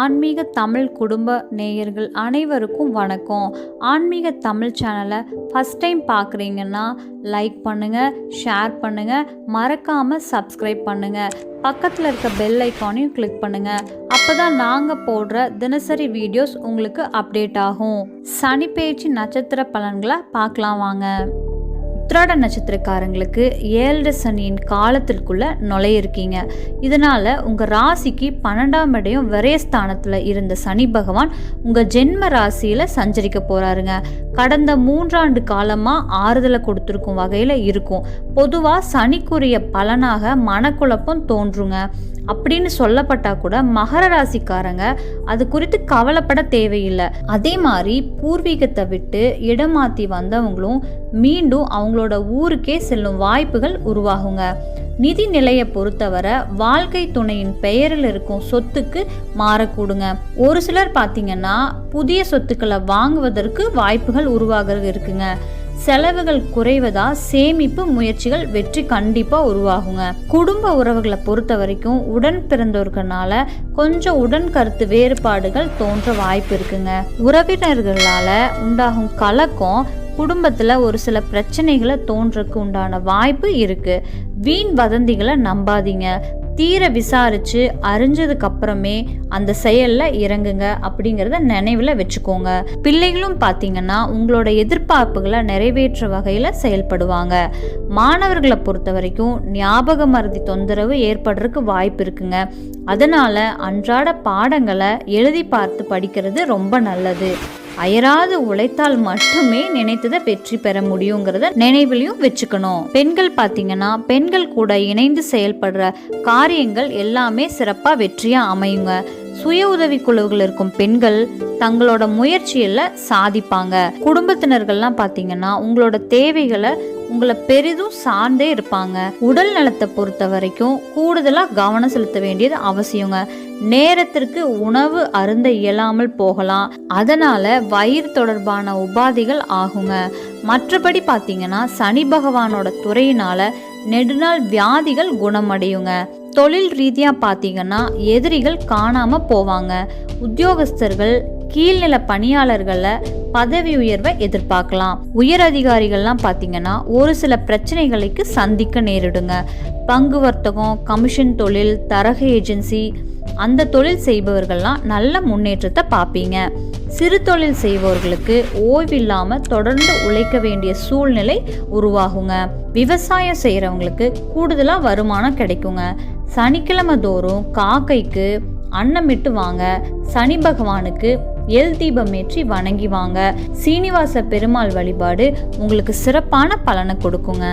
ஆன்மீக தமிழ் குடும்ப நேயர்கள் அனைவருக்கும் வணக்கம். ஆன்மீக தமிழ் சேனலை ஃபஸ்ட் டைம் பார்க்குறீங்கன்னா லைக் பண்ணுங்கள் ஷேர் பண்ணுங்கள் மறக்காமல் சப்ஸ்கிரைப் பண்ணுங்கள் பக்கத்தில் இருக்க பெல் ஐக்கானையும் கிளிக் பண்ணுங்கள் அப்போ தான் நாங்கள் போடுற தினசரி வீடியோஸ் உங்களுக்கு அப்டேட் ஆகும். சனி நட்சத்திர பலன்களை பார்க்கலாம் வாங்க. உத்திராட நட்சத்திரக்காரங்களுக்கு ஏழரை சனியின் காலத்திற்குள்ள நுழையிருக்கீங்க. இதனால உங்க ராசிக்கு பன்னெண்டாம் இடையும் விரயஸ்தானத்துல இருந்த சனி பகவான் உங்க ஜென்ம ராசியில சஞ்சரிக்க போறாருங்க. கடந்த மூன்றாண்டு காலமா ஆறுதலை கொடுத்துருக்கும் வகையில இருக்கும். பொதுவா சனிக்குரிய பலனாக மனக்குழப்பம் தோன்றுங்க. அப்படின்னு சொல்லப்பட்டா கூட மகர ராசிக்காரங்க அது குறித்து கவலைப்பட தேவையில்லை. அதே மாதிரி பூர்வீகத்தை விட்டு இடம் மாற்றி வந்தவங்களும் மீண்டும் அவங்களோட ஊருக்கே செல்லும் வாய்ப்புகள் உருவாகுங்க. நிதி நிலையை பொறுத்தவரை வாழ்க்கை துணையின் பெயரில் இருக்கும் சொத்துக்கு மாறக்கூடுங்க. ஒரு சிலர் பார்த்தீங்கன்னா புதிய சொத்துக்களை வாங்குவதற்கு வாய்ப்புகள் உருவாகிறது இருக்குங்க. செலவுகள் குறைவதா சேமிப்பு முயற்சிகள் வெற்றி கண்டிப்பாக உருவாகுங்க. குடும்ப உறவுகளை பொறுத்த வரைக்கும் உடன் பிறந்தவர்களால கொஞ்சம் உடன் கருத்து வேறுபாடுகள் தோன்ற வாய்ப்பு இருக்குங்க. உறவினர்களால உண்டாகும் கலக்கம் குடும்பத்தில் ஒரு சில பிரச்சனைகளை தோன்றக்கு உண்டான வாய்ப்பு இருக்கு. வீண் வதந்திகளை நம்பாதீங்க. தீர விசாரித்து அறிஞ்சதுக்கப்புறமே அந்த செயலில் இறங்குங்க அப்படிங்கிறத நினைவில் வச்சுக்கோங்க. பிள்ளைகளும் பார்த்தீங்கன்னா உங்களோட எதிர்பார்ப்புகளை நிறைவேற்ற வகையில் செயல்படுவாங்க. மாணவர்களை பொறுத்த வரைக்கும் ஞாபக மருதி தொந்தரவு ஏற்படுறதுக்கு வாய்ப்பு இருக்குங்க. அதனால் அன்றாட பாடங்களை எழுதி பார்த்து படிக்கிறது ரொம்ப நல்லது. அயராது உழைத்தால் மட்டுமே நினைத்ததை வெற்றி பெற முடியுங்கிறத நினைவிலையும் வச்சுக்கணும். பெண்கள் பார்த்தீங்கன்னா பெண்கள் கூட இணைந்து செயல்படுற காரியங்கள் எல்லாமே சிறப்பாக வெற்றியாக அமையுங்க. சுய உதவி குழுவில் இருக்கும் பெண்கள் தங்களோட முயற்சியில் சாதிப்பாங்க. குடும்பத்தினர்கள்லாம் பார்த்தீங்கன்னா உங்களோட தேவைகளை உங்களை பெரிதும் சார்ந்தே இருப்பாங்க. உடல் நலத்தை பொறுத்த வரைக்கும் கூடுதலாக கவனம் செலுத்த வேண்டியது அவசியங்க. நேரத்திற்கு உணவு அருந்த இயலாமல் போகலாம். அதனால வயிறு தொடர்பான உபாதைகள் ஆகுங்க. மற்றபடி பார்த்தீங்கன்னா சனி பகவானோட துறையினால நெடுநாள் வியாதிகள் குணமடையுங்க. தொழில் ரீதியாக பார்த்தீங்கன்னா எதிரிகள் காணாமல் போவாங்க. உத்தியோகஸ்தர்கள் கீழ்நில பணியாளர்களை பதவி உயர்வை எதிர்பார்க்கலாம். உயர் அதிகாரிகள்லாம் பார்த்தீங்கன்னா ஒரு சில பிரச்சனைகளுக்கு சந்திக்க நேரிடுங்க. பங்கு வர்த்தகம் கமிஷன் தொழில் தரக ஏஜென்சி அந்த தொழில் செய்பவர்கள்லாம் நல்ல முன்னேற்றத்தை பார்ப்பீங்க. சிறு தொழில் செய்பவர்களுக்கு ஓய்வில்லாமல் தொடர்ந்து உழைக்க வேண்டிய சூழ்நிலை உருவாகுங்க. விவசாயம் செய்கிறவங்களுக்கு கூடுதலாக வருமானம் கிடைக்குங்க. சனிக்கிழமை தோறும் காக்கைக்கு அன்னமிட்டு வாங்க. சனி பகவானுக்கு எல் தீபம் ஏற்றி வணங்கி வாங்க. சீனிவாச பெருமாள் வழிபாடு உங்களுக்கு சிறப்பான பலனை கொடுக்குங்க.